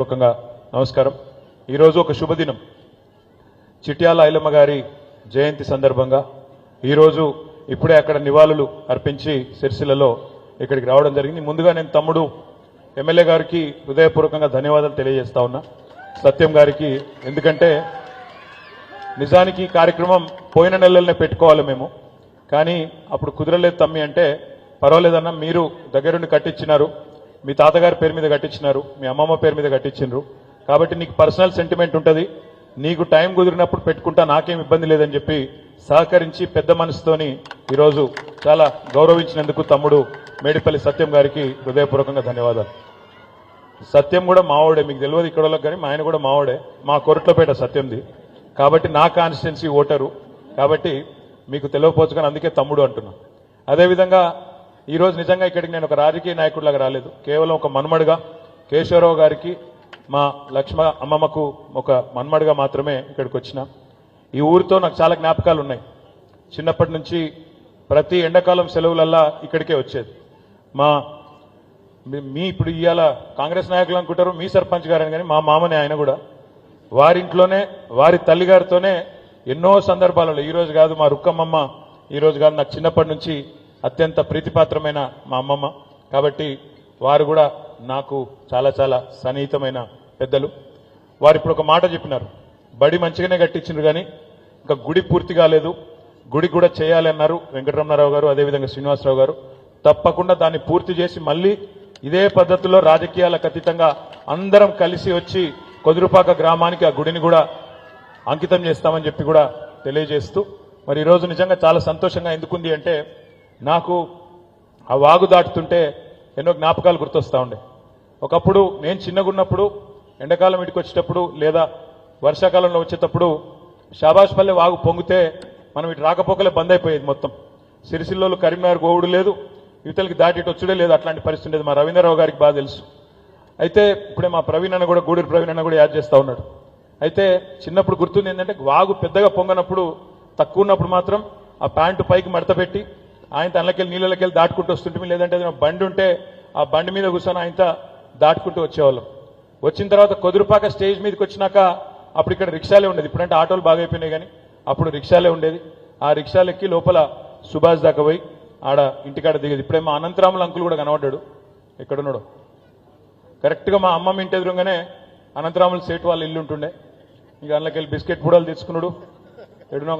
పూర్వకంగా నమస్కారం. ఈరోజు ఒక శుభదినం. చిట్యాల ఐలమ్మ గారి జయంతి సందర్భంగా ఈరోజు ఇప్పుడే అక్కడ నివాళులు అర్పించి సిరిసిల్లలో ఇక్కడికి రావడం జరిగింది. ముందుగా నేను తమ్ముడు ఎమ్మెల్యే గారికి హృదయపూర్వకంగా ధన్యవాదాలు తెలియజేస్తా ఉన్నా. సత్యం గారికి ఎందుకంటే నిజానికి కార్యక్రమం పోయిన నెలలనే పెట్టుకోవాలి మేము. కానీ అప్పుడు కుదరలేదు తమ్మి అంటే పర్వాలేదన్నా మీరు దగ్గరుండి కట్టించినారు. మీ తాతగారి పేరు మీద కట్టించినారు మీ అమ్మమ్మ పేరు మీద కట్టించినారు కాబట్టి నీకు పర్సనల్ సెంటిమెంట్ ఉంటుంది. నీకు టైం కుదిరినప్పుడు పెట్టుకుంటా నాకేం ఇబ్బంది లేదని చెప్పి సహకరించి పెద్ద మనసుతోని ఈరోజు చాలా గౌరవించినందుకు తమ్ముడు మేడిపల్లి సత్యం గారికి హృదయపూర్వకంగా ధన్యవాదాలు. సత్యం కూడా మావాడే మీకు తెలియదు ఇక్కడ కానీ మా ఆయన కూడా మావాడే. మా కొరట్లపేట సత్యంది. కాబట్టి నా కాన్స్టిట్యున్సీ ఓటరు. కాబట్టి మీకు తెలియకపోవచ్చు కానీ అందుకే తమ్ముడు అంటున్నా. అదేవిధంగా ఈరోజు నిజంగా ఇక్కడికి నేను ఒక రాజకీయ నాయకుడిలాగా రాలేదు. కేవలం ఒక మన్మడుగా కేశవరావు గారికి మా లక్ష్మ అమ్మమ్మకు ఒక మన్మడుగా మాత్రమే ఇక్కడికి వచ్చిన. ఈ ఊరితో నాకు చాలా జ్ఞాపకాలు ఉన్నాయి. చిన్నప్పటి నుంచి ప్రతి ఎండాకాలం సెలవులల్లా ఇక్కడికే వచ్చేది. మా మీ- మీ ఇప్పుడు ఇవాళ కాంగ్రెస్ నాయకులు అనుకుంటారు మీ సర్పంచ్ గారని కానీ మా మామనే ఆయన కూడా. వారింట్లోనే వారి తల్లిగారితోనే ఎన్నో సందర్భాలలో ఈరోజు కాదు మా రుక్కమ్మమ్మ ఈ రోజు కాదు నాకు చిన్నప్పటి నుంచి అత్యంత ప్రీతిపాత్రమైన మా అమ్మమ్మ. కాబట్టి వారు కూడా నాకు చాలా చాలా సన్నిహితమైన పెద్దలు. వారు ఇప్పుడు ఒక మాట చెప్పినారు. బడి మంచిగానే కట్టించిండ్రు కానీ ఇంకా గుడి పూర్తి కాలేదు. గుడి కూడా చేయాలి అన్నారు వెంకటరమణారావు గారు అదేవిధంగా శ్రీనివాసరావు గారు. తప్పకుండా దాన్ని పూర్తి చేసి మళ్ళీ ఇదే పద్ధతిలో రాజకీయాలకు అతీతంగా అందరం కలిసి వచ్చి కొదురుపాక గ్రామానికి ఆ గుడిని కూడా అంకితం చేస్తామని చెప్పి కూడా తెలియజేస్తూ మరి ఈరోజు నిజంగా చాలా సంతోషంగా ఎందుకుంది అంటే నాకు ఆ వాగు దాటుతుంటే ఎన్నో జ్ఞాపకాలు గుర్తొస్తా ఉండే. ఒకప్పుడు నేను చిన్నగున్నప్పుడు ఎండాకాలం ఇంటికి వచ్చేటప్పుడు లేదా వర్షాకాలంలో వచ్చేటప్పుడు షాబాష్పల్లె వాగు పొంగితే మనం ఇటు రాకపోకలే బంద్ అయిపోయేది మొత్తం. సిరిసిల్లోలు కరీంనగర్ గోవుడు లేదు యువతలకి దాటి వచ్చుడే లేదు అట్లాంటి పరిస్థితి ఉండేది మా రవీంద్రరావు గారికి బాగా తెలుసు. అయితే ఇప్పుడే మా ప్రవీణ్ అన్న కూడా గూడూరు ప్రవీణ్ అన్న కూడా యాడ్ చేస్తూ ఉన్నాడు. అయితే చిన్నప్పుడు గుర్తుంది ఏంటంటే వాగు పెద్దగా పొంగనప్పుడు తక్కువ ఉన్నప్పుడు మాత్రం ఆ ప్యాంటు పైకి మడత పెట్టి ఆయన తనకెళ్ళి నీళ్ళకెళ్ళి దాటుకుంటూ వస్తుంటే లేదంటే ఏదైనా బండి ఉంటే ఆ బండి మీద కూర్చొని ఆయన దాటుకుంటూ వచ్చేవాళ్ళం. వచ్చిన తర్వాత కొదురుపాక స్టేజ్ మీదకి వచ్చినాక అప్పుడు ఇక్కడ రిక్షాలే ఉండేది. ఇప్పుడంటే ఆటోలు బాగా అయిపోయినాయి కానీ అప్పుడు రిక్షాలే ఉండేది. ఆ రిక్షాలెక్కి లోపల సుభాష్ దాకా పోయి ఆడ ఇంటికాడ దిగేది. ఇప్పుడే మా అనంతరాముల అంకుల్ కూడా కనబడ్డాడు. ఎక్కడున్నాడు? కరెక్ట్గా మా అమ్మమ్మ ఇంటి ఎదురుగానే అనంతరాముల సేటు వాళ్ళ ఇల్లు ఉంటుండే. ఇక అందులోకి వెళ్ళి బిస్కెట్ పూడలు తెచ్చుకున్నాడు. ఎడునో